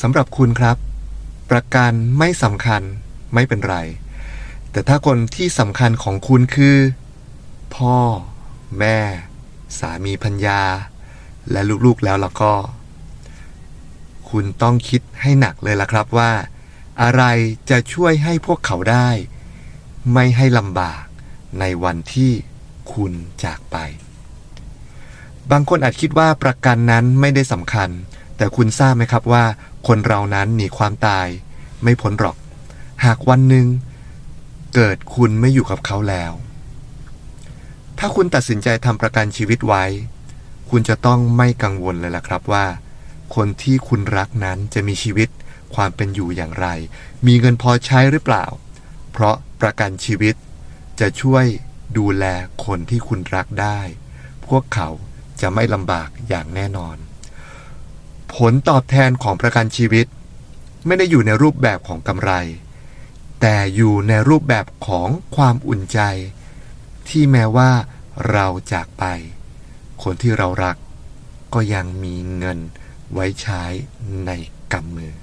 สำหรับคุณครับ ประกันไม่สำคัญไม่เป็นไร แต่ถ้าคนที่สำคัญของคุณคือ พ่อ แม่ สามีพัญญา และลูกๆแล้วแล้วก็ คุณต้องคิดให้หนักเลยล่ะครับว่า อะไรจะช่วยให้พวกเขาได้ ไม่ให้ลำบากในวันที่คุณจากไป บางคนอาจคิดว่าประกันนั้นไม่ได้สำคัญ แต่คุณทราบไหมครับว่า คนเรานั้นหนีความตาย ไม่พ้นหรอก หากวันหนึ่งเกิดคุณไม่อยู่กับเขาแล้ว ถ้าคุณตัดสินใจทำประกันชีวิตไว้ คุณจะต้องไม่กังวลเลยล่ะครับว่า คนที่คุณรักนั้นจะมีชีวิตความเป็นอยู่อย่างไร มีเงินพอใช้หรือเปล่า เพราะประกันชีวิตจะช่วยดูแลคนที่คุณรักได้ พวกเขาจะไม่ลำบากอย่างแน่นอน ผลตอบแทนของประกันชีวิต ไม่ได้อยู่ในรูปแบบของกำไร แต่อยู่ในรูปแบบของความอุ่นใจ ที่แม้ว่าเราจากไป คนที่เรารักก็ยังมีเงินไว้ใช้ในกำมือ